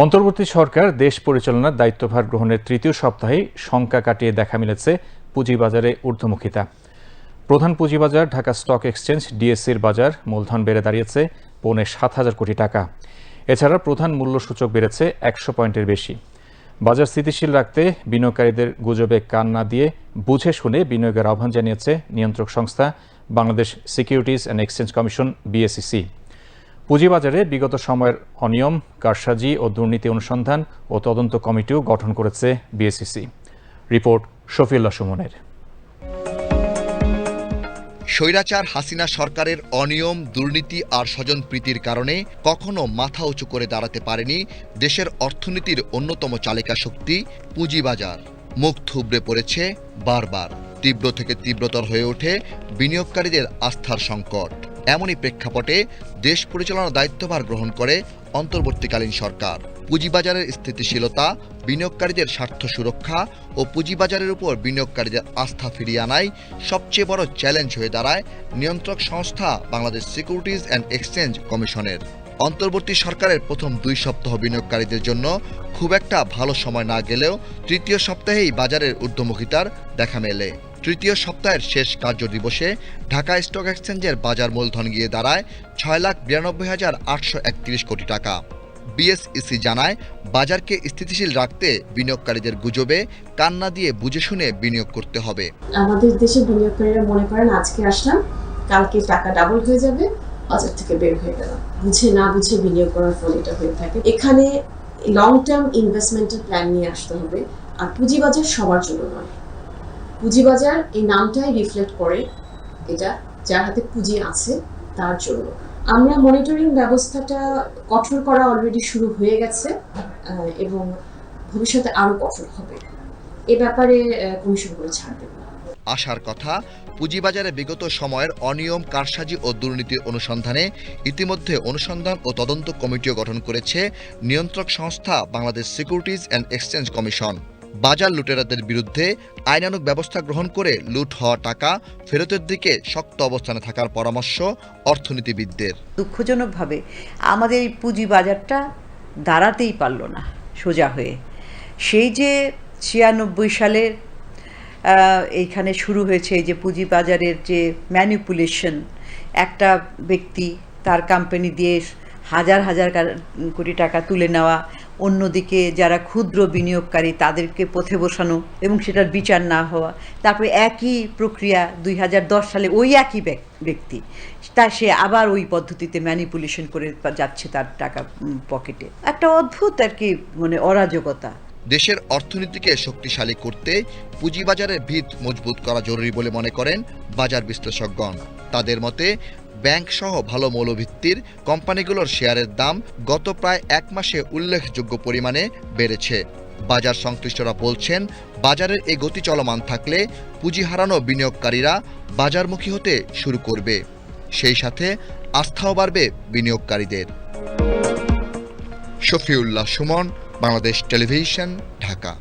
অন্তর্বর্তী সরকার দেশ পরিচালনার দায়িত্বভার গ্রহণের তৃতীয় সপ্তাহে শঙ্কা কাটিয়ে দেখা মিলেছে পুঁজিবাজারে ঊর্ধ্বমুখিতা। প্রধান পুঁজিবাজার ঢাকা স্টক এক্সচেঞ্জ ডিএসসির বাজার মূলধন বেড়ে দাঁড়িয়েছে পৌনে সাত হাজার কোটি টাকা। এছাড়া প্রধান মূল্যসূচক বেড়েছে একশো পয়েন্টের বেশি। বাজার স্থিতিশীল রাখতে বিনিয়োগকারীদের গুজবে কান না দিয়ে বুঝে শুনে বিনিয়োগের আহ্বান জানিয়েছে নিয়ন্ত্রক সংস্থা, Bangladesh securities and exchange commission, BSEC. পুঁজিবাজারে বিগত সময়ের অনিয়ম, কারসাজি ও দুর্নীতি অনুসন্ধান ও তদন্ত কমিটিও গঠন করেছে বিএসইসি। রিপোর্ট শফিউল্লাহ সুমনের। স্বৈরাচার হাসিনা সরকারের অনিয়ম, দুর্নীতি আর স্বজনপ্রীতির কারণে কখনো মাথা উঁচু করে দাঁড়াতে পারেনি দেশের অর্থনীতির অন্যতম চালিকা শক্তি পুঁজিবাজার। মুখ থুবড়ে পড়েছে বারবার, তীব্র থেকে তীব্রতর হয়ে ওঠে বিনিয়োগকারীদের আস্থার সংকট। এমনই প্রেক্ষাপটে দেশ পরিচালনার দায়িত্বভার গ্রহণ করে অন্তর্বর্তীকালীন সরকার। পুঁজিবাজারের স্থিতিশীলতা, বিনিয়োগকারীদের স্বার্থ সুরক্ষা ও পুঁজিবাজারের উপর বিনিয়োগকারীদের আস্থা ফিরিয়ে আনাই সবচেয়ে বড় চ্যালেঞ্জ হয়ে দাঁড়ায় নিয়ন্ত্রক সংস্থা বাংলাদেশ সিকিউরিটিজ অ্যান্ড এক্সচেঞ্জ কমিশনের। অন্তর্বর্তী সরকারের প্রথম দুই সপ্তাহ বিনিয়োগকারীদের জন্য খুব একটা ভালো সময় না গেলেও তৃতীয় সপ্তাহেই বাজারের ঊর্ধ্বমুখিতার দেখা মেলে। তৃতীয় সপ্তাহের শেষ কার্য দিবসে ঢাকা স্টক এক্সচেঞ্জের বাজার মূলধন গিয়ে দাঁড়ায় ছয় লাখ বিরানব্বই হাজার আটশো একত্রিশ কোটি টাকা। বিএসইসি জানায়, বাজারকে স্থিতিশীল রাখতে বিনিয়োগকারীদের গুজবে কান্না দিয়ে বুঝে শুনে বিনিয়োগ করতে হবে। আমাদের দেশে বিনিয়োগকারীরা মনে করেন, আজকে আসলাম, কালকে টাকা ডাবল হয়ে যাবে। বাজার থেকে বের হয়ে গেলাম। বুঝে না বুঝে বিনিয়োগ করার ফলে এটা হয়ে থাকে। এখানে লং টার্ম ইনভেস্টমেন্টের প্ল্যান নিয়ে আসতে হবে। আর পুঁজিবাজার সবার জন্য নয়। পুঁজিবাজার এই নামটাই রিফ্লেক্ট করে এটা যার হাতে পুঁজি আছে, তার জন্য। আমরা মনিটরিং ব্যবস্থাটা কঠোর করা অলরেডি শুরু হয়ে গেছে এবং ভবিষ্যতে আরও কঠোর হবে। এ ব্যাপারে কমিশন করে ছাড় দেবে। আসার কথা, পুঁজিবাজারে বিগত সময়ের অনিয়ম, কারসাজি ও দুর্নীতির অনুসন্ধানে ইতিমধ্যে অনুসন্ধান ও তদন্ত কমিটিও গঠন করেছে নিয়ন্ত্রক সংস্থা Bangladesh securities and exchange commission. বাজার লুটেরাদের বিরুদ্ধে আইনানুগ ব্যবস্থা গ্রহণ করে লুট হওয়া টাকা ফেরতের দিকে শক্ত অবস্থানে থাকার পরামর্শ অর্থনীতিবিদদের। দুঃখজনকভাবে আমাদের এই পুঁজি বাজারটা দাঁড়াতেই পারল না সোজা হয়ে। সেই যে ছিয়ানব্বই সালের এইখানে শুরু হয়েছে যে পুঁজি বাজারের যে ম্যানিপুলেশন একটা ব্যক্তি তার কোম্পানি দিয়ে হাজার হাজার কোটি টাকা তুলে নেওয়া, অন্যদিকে যারা ক্ষুদ্র বিনিয়োগকারী তাদেরকে পথে বসানো এবং সেটার বিচার না হওয়া, তারপরে একই প্রক্রিয়া দুই হাজার দশ সালে ওই একই ব্যক- ব্যক্তি, তা সে আবার ওই পদ্ধতিতে ম্যানিপুলেশন করে যাচ্ছে তার টাকা পকেটে একটা অদ্ভুত আর কি মানে অরাজকতা। দেশের অর্থনীতিকে শক্তিশালী করতে পুঁজিবাজারের ভিত মজবুত করা জরুরি বলে মনে করেন বাজার বিশ্লেষকগণ। তাদের মতে ব্যাংক সহ ভালো মৌলভিত্তির কোম্পানিগুলোর শেয়ারের দাম গত প্রায় এক মাসে উল্লেখযোগ্য পরিমাণে বেড়েছে। বাজার সংশ্লিষ্টরা বলছেন, বাজারের এই গতি চলমান থাকলে পুঁজি হারানো বিনিয়োগকারীরা বাজারমুখী হতে শুরু করবে। সেই সাথে আস্থাও বাড়বে বিনিয়োগকারীদের। শফিউল্লাহ সুমন বাংলাদেশ টেলিভিশন ঢাকা।